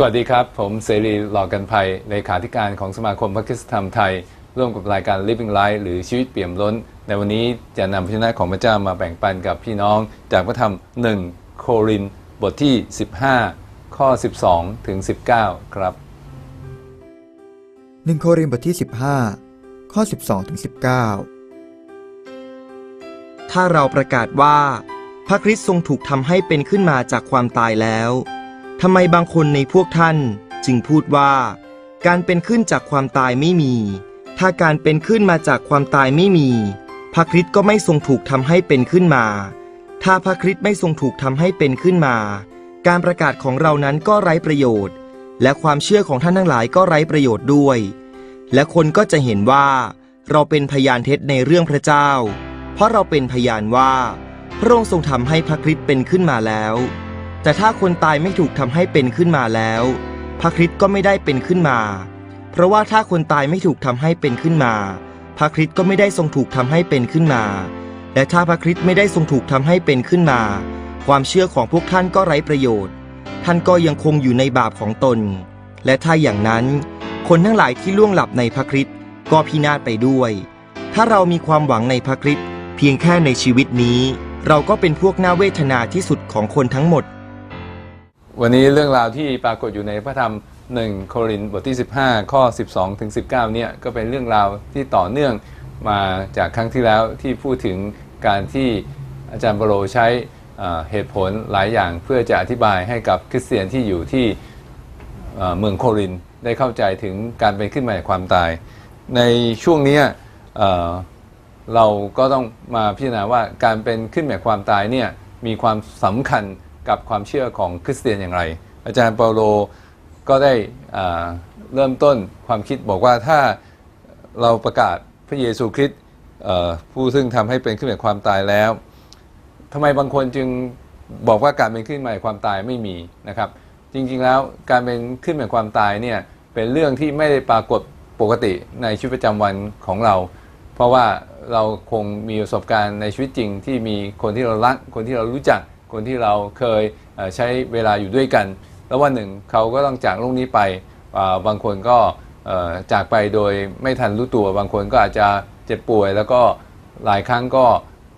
สวัสดีครับ ผมเสรีหล่อกันภัยเลขาธิการของสมาคมพระคริสตธรรมไทย ร่วมกับรายการ Living Life หรือชีวิตเปี่ยมล้น ในวันนี้จะนำพระชนะของพระเจ้ามาแบ่งปันกับพี่น้อง จากพระธรรม 1 โครินธ์บทที่ 15 ข้อ 12 ถึง 19 ครับ 1 โครินธ์บทที่ 15 ข้อ 12 ถึง 19 ถ้าเราประกาศว่าพระคริสต์ทรงถูกทำให้เป็นขึ้นมาจากความตายแล้ว ทำไมบางคนในพวกท่านจึงพูดว่า การเป็นขึ้นจากความตายไม่มี ถ้าการเป็นขึ้นมาจากความตายไม่มีพระคริสต์ก็ไม่ทรงถูกทำให้เป็นขึ้นมา ถ้าพระคริสต์ไม่ทรงถูกทำให้เป็นขึ้นมา การประกาศของเรานั้นก็ไร้ประโยชน์ และความเชื่อของท่านทั้งหลายก็ไร้ประโยชน์ด้วย และคนก็จะเห็นว่า เราเป็นพยานเท็จในเรื่องพระเจ้า เพราะเราเป็นพยานว่า พระองค์ทรงทำให้พระคริสต์เป็นขึ้นมาแล้ว แต่ถ้าคนตายไม่ถูกทำให้เป็นขึ้นมาแล้ว พระคริสต์ก็ไม่ได้เป็นขึ้นมา เพราะว่าถ้าคนตายไม่ถูกทำให้เป็นขึ้นมา พระคริสต์ก็ไม่ได้ทรงถูกทำให้เป็นขึ้นมา และถ้าพระคริสต์ไม่ได้ทรงถูกทำให้เป็นขึ้นมา ความเชื่อของพวกท่านก็ไร้ประโยชน์ ท่านก็ยังคงอยู่ในบาปของตน และถ้าอย่างนั้น คนทั้งหลายที่ล่วงหลับในพระคริสต์ก็พินาศไปด้วย ถ้าเรามีความหวังในพระคริสต์เพียงแค่ในชีวิตนี้ เราก็เป็นพวกน่าเวทนาที่สุดของคนทั้งหมด วันนี้เรื่องราวที่ปรากฏอยู่ในพระธรรม 1 โครินธ์บทที่ 15 ข้อ 12 ถึง 19 เนี่ยก็เป็นเรื่องราวที่ต่อเนื่องมาจากครั้งที่แล้วที่พูดถึงการที่อาจารย์บโรใช้เหตุผลหลายอย่างเพื่อจะอธิบายให้กับคริสเตียนที่อยู่ที่เมืองโครินธ์ได้เข้าใจถึงการเป็นขึ้นมาจากความตาย ในช่วงนี้เราก็ต้องมาพิจารณาว่าการเป็นขึ้นแบบความตายเนี่ยมีความสำคัญ กับความเชื่อของคริสเตียนอย่างไร อาจารย์เปาโลก็ได้เริ่มต้นความคิดบอกว่าถ้าเราประกาศพระเยซูคริสต์ผู้ซึ่งทำให้เป็นขึ้นแบบความตายแล้วทำไมบางคนจึงบอกว่าการเป็นขึ้นมาจากความตายไม่มีนะครับ จริงๆแล้วการเป็นขึ้นแบบความตายเนี่ยเป็นเรื่องที่ไม่ได้ปรากฏปกติในชีวิตประจำวันของเรา เพราะว่าเราคงมีประสบการณ์ในชีวิตจริงที่มีคนที่เรารักคนที่เรารู้จัก คนที่เราเคยเใช้เวลาอยู่ด้วยกัน แล้ววันหนึ่งเขาก็ต้องจากโลกนี้ไปาบางคนก็จากไปโดยไม่ทันรู้ตัว บางคนก็อาจจะเจ็บป่วย แล้วก็หลายครั้งก็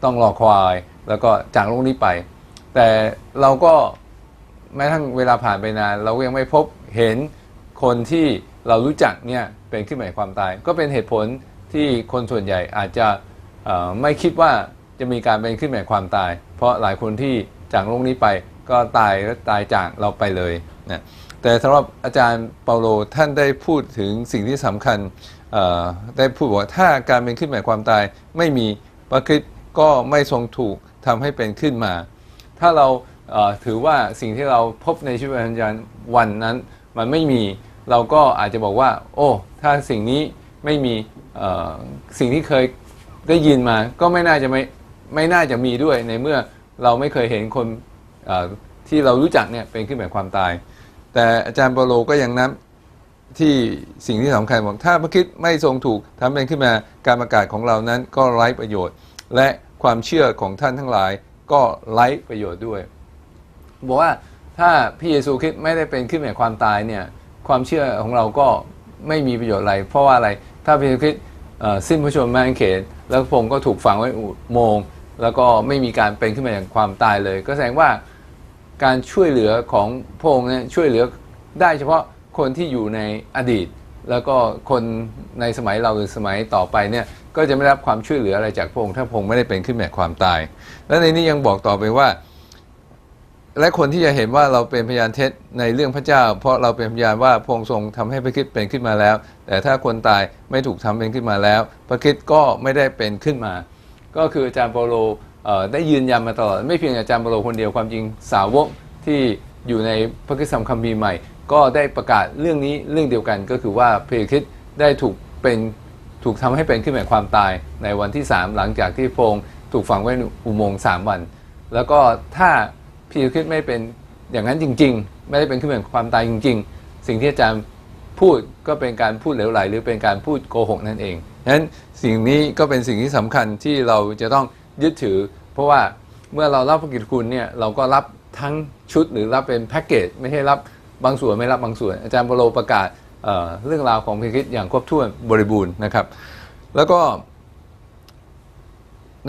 ต้องรอคอยแล้วก็จากโลกนี้ไป แต่เราก็แม้ทั้งเวลาผ่านไปนาน เราก็ยังไม่พบเห็นคนที่เรารู้จักเนี่ยเป็นขึ้นหมายความตาย ก็เป็นเหตุผลที่คนส่วนใหญ่อาจจะไม่คิดว่าจะมีการเป็นขึ้นหมายความตาย เพราะหลายคนที่ จากโลกนี้ไปก็ตายและตายจากเราไปเลยนะแต่สำหรับอาจารย์เปาโลท่านได้พูดถึงสิ่งที่สำคัญได้พูดว่าถ้าการเป็นขึ้นหมายความตายไม่มีพระคริสต์ก็ไม่ทรงถูกทำให้เป็นขึ้นมา ถ้าเราถือว่าสิ่งที่เราพบในชีวิตประจำวันวันนั้น มันไม่มีเราก็อาจจะบอกว่า โอ้ ถ้าสิ่งนี้ไม่มีสิ่งที่เคยได้ยินมา ก็ไม่น่าจะไม่ไม่น่าจะมีด้วยในเมื่อ เราไม่เคยเห็นคนที่เรารู้จักเนี่ยเป็นขึ้นแบบความตาย แต่อาจารย์เปาโลก็ยังนับที่สิ่งที่สำคัญบอกถ้าพระคิดไม่ทรงถูกทำเป็นขึ้นมาการประกาศของเรานั้นก็ไร้ประโยชน์ และความเชื่อของท่านทั้งหลายก็ไร้ประโยชน์ด้วยบอกว่าถ้าพระเยซูคริสต์ไม่ได้เป็นขึ้นจากความตายเนี่ยความเชื่อของเราก็ไม่มีประโยชน์อะไร เพราะว่าอะไรถ้าพระเยซูคริสต์สิ้นพระชนม์แมงเขนแล้วพระองค์ก็ถูกฝังไว้อุโมงค์ แล้วก็ไม่มีการเป็นขึ้นมาจากความตายเลย ก็แสดงว่าการช่วยเหลือของพระองค์เนี่ยช่วยเหลือได้เฉพาะคนที่อยู่ในอดีต แล้วก็คนในสมัยเราหรือสมัยต่อไปเนี่ยก็จะไม่รับความช่วยเหลืออะไรจากพระองค์ถ้าพระองค์ไม่ได้เป็นขึ้นมาจากความตาย และในนี้ยังบอกต่อไปว่า และคนที่จะเห็นว่าเราเป็นพยานเท็จในเรื่องพระเจ้า เพราะเราเป็นพยานว่าพระองค์ทรงทำให้พระคริสต์เป็นขึ้นมาแล้ว แต่ถ้าคนตายไม่ถูกทำเป็นขึ้นมาแล้ว พระคริสต์ก็ไม่ได้เป็นขึ้นมา ก็คืออาจารย์เปาโลได้ยืนยันมาตลอด ไม่เพียงอาจารย์เปาโลคนเดียวความจริงสาวกที่อยู่ในพระคัมภีร์คัมภีร์ใหม่ ก็ได้ประกาศเรื่องนี้เรื่องเดียวกันก็คือว่าพระเยซูคริสต์ได้ถูกเป็นถูกทำให้เป็นขึ้นแห่งความตายในวันที่ 3 หลังจากที่พระองค์ถูกฝังไว้ในอุโมงค์3วัน แล้วก็ถ้าพระเยซูคริสต์ไม่เป็นอย่างนั้นจริง ๆ ไม่ได้เป็นขึ้นแห่งความตายจริง ๆ สิ่งที่อาจารย์ พูดก็เป็นการพูดเหลวไหล หรือเป็นการพูดโกหกนั่นเองฉะนั้นสิ่งนี้ก็เป็นสิ่งที่สำคัญที่เราจะต้องยึดถือ เพราะว่าเมื่อเรารับพระกิตคุณเนี่ยเราก็รับทั้งชุดหรือรับเป็นแพ็กเกจไม่ใช่รับบางส่วนไม่รับบางส่วน อาจารย์โปโลประกาศเเรื่องราวของพระคริสต์อย่างครบถ้วนบริบูรณ์นะครับ แล้วก็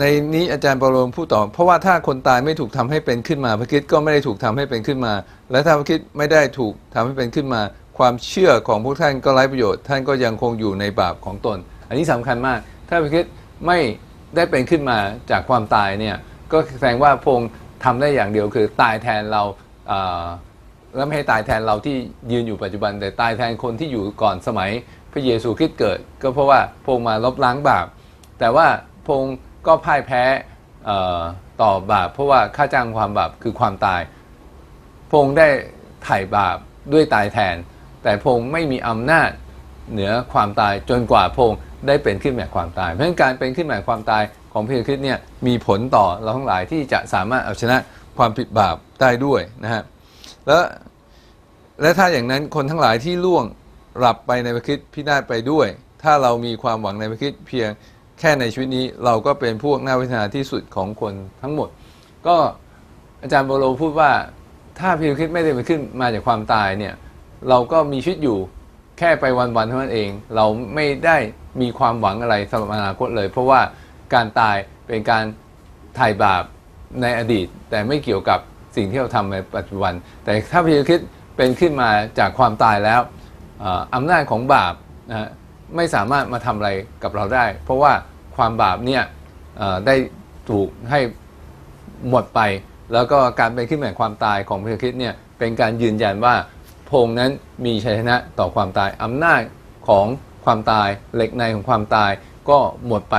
ในนี้อาจารย์ปาโลพูดต่อ เพราะว่าถ้าคนตายไม่ถูกทำให้เป็นขึ้นมาพระคริสต์ก็ไม่ได้ถูกทำให้เป็นขึ้นมา และถ้าพระคริสต์ไม่ได้ถูกทำให้เป็นขึ้นมา ความเชื่อของพวกท่านก็ไร้ประโยชน์ ท่านก็ยังคงอยู่ในบาปของตน อันนี้สำคัญมาก ถ้าพระคริสต์ไม่ได้เป็นขึ้นมาจากความตายเนี่ยก็แสดงว่าพงค์ทำได้อย่างเดียวคือตายแทนเราแล้วไม่ให้ตายแทนเราที่ยืนอยู่ปัจจุบัน แต่ตายแทนคนที่อยู่ก่อนสมัยพระเยซูคริสต์เกิด ก็เพราะว่าพงค์มาลบล้างบาป แต่ว่าพงค์ก็พ่ายแพ้ต่อบาป เพราะว่าค่าจ้างความบาปคือความตาย พงค์ได้ไถ่บาปด้วยตายแทน แต่พงไม่มีอำนาจเหนือความตายจนกว่าพงได้เป็นขึ้นแบบความตาย เพราะฉะนั้นการเป็นขึ้นแบบความตายของพระเยซูคริสต์เนี่ยมีผลต่อเราทั้งหลายที่จะสามารถเอาชนะความผิดบาปได้ด้วยนะฮะแล้วและถ้าอย่างนั้นคนทั้งหลายที่ล่วงหลับไปในพระคริสต์พินาศไปด้วย ถ้าเรามีความหวังในพระคริสต์เพียงแค่ในชีวิตนี้เราก็เป็นพวกน่าเวทนาที่สุดของคนทั้งหมด ก็อาจารย์โบโลพูดว่าถ้าพระคริสต์ไม่ได้ไปขึ้นมาจากความตายเนี่ย เราก็มีชีวิตอยู่แค่ไปวันๆเท่านั้นเอง เราไม่ได้มีความหวังอะไรสำหรับอนาคตเลย เพราะว่าการตายเป็นการถ่ายบาปในอดีต แต่ไม่เกี่ยวกับสิ่งที่เราทำในปัจจุบัน แต่ถ้าพระเยซูคริสต์เป็นขึ้นมาจากความตายแล้วอำนาจของบาปนะไม่สามารถมาทำอะไรกับเราได้ เพราะว่าความบาปเนี่ยได้ถูกให้หมดไป แล้วก็การเป็นขึ้นมาแห่งความตายของพระเยซูคริสต์เนี่ยเป็นการยืนยันว่า พงค์นั้นมีชัยชนะต่อความตายอำนาจของความตายเหล็กในของความตายก็หมดไป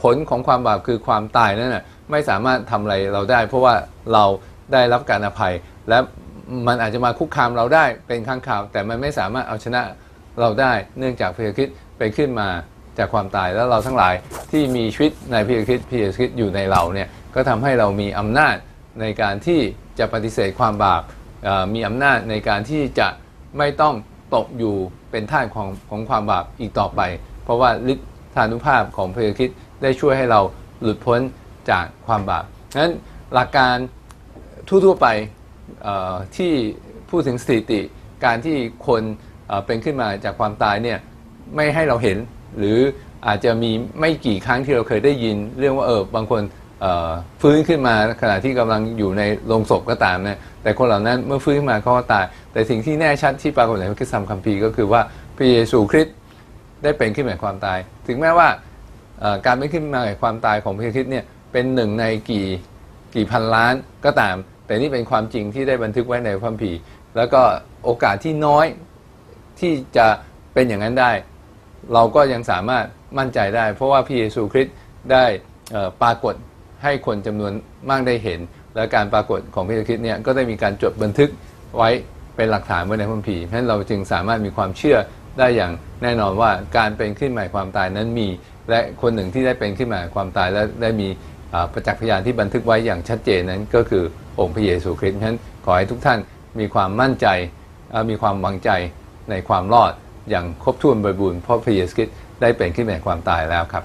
ผลของความบาปคือความตายนั่นน่ะไม่สามารถทำอะไรเราได้ เพราะว่าเราได้รับการอภัย และมันอาจจะมาคุกคามเราได้เป็นครั้งคราว แต่มันไม่สามารถเอาชนะเราได้ เนื่องจากพระเยซูคริสต์ไปขึ้นมาจากความตายแล้วเราทั้งหลายที่มีชีวิตในพระเยซูคริสต์พระเยซูคริสต์อยู่ในเราเนี่ยก็ทำให้เรามีอำนาจในการที่จะปฏิเสธความบาป มีอำนาจในการที่จะไม่ต้องตกอยู่เป็นท่าของของความบาปอีกต่อไป เพราะว่าฤทธานุภาพของพระเยซูคริสต์ได้ช่วยให้เราหลุดพ้นจากความบาปนั้นหลักการทั่วๆไปที่พูดถึงสถิติการที่คนเเป็นขึ้นมาจากความตายเนี่ยไม่ให้เราเห็น หรืออาจจะมีไม่กี่ครั้งที่เราเคยได้ยิน เรื่องว่าเออบางคน ฟื้นขึ้นมาขณะที่กำลังอยู่ในโรงศพก็ตามนะแต่คนเหล่านั้นเมื่อฟื้นขึ้นมาเขาก็ตาย แต่สิ่งที่แน่ชัดที่ปรากฏในพระคัมภีร์ก็คือว่าพระเยซูคริสต์ได้เป็นขึ้นมาความตาย ถึงแม้ว่าการเป็นขึ้นมาจากความตายของพระคริสต์เนี่ยเป็นหนึ่งในกี่กี่พันล้านก็ตาม แต่นี่เป็นความจริงที่ได้บันทึกไว้ในพระคัมภีร์แล้วก็โอกาสที่น้อยที่จะเป็นอย่างนั้นได้ เราก็ยังสามารถมั่นใจได้ เพราะว่าพระเยซูคริสต์ได้ปรากฏ ให้คนจำนวนมากได้เห็น และการปรากฏของพระเยซูคริสต์เนี่ยก็ได้มีการจดบันทึกไว้เป็นหลักฐานไว้ในพระคัมภีร์เพราะฉะนั้นเราจึงสามารถมีความเชื่อได้อย่างแน่นอนว่าการเป็นขึ้นใหม่ความตายนั้นมี และคนหนึ่งที่ได้เป็นขึ้นใหมาความตายและได้มีประจักษ์พยานที่บันทึกไว้อย่างชัดเจนนั้นก็คือองค์พระเยซูคริสต์ฉะนั้นขอให้ทุกท่านมีความมั่นใจมีความหวังใจในความรอดอย่างครบถ้วนบริบูรณ์เพราะพระเยซูคริสต์ได้เป็นขึ้นมาจากความตายแล้วครับ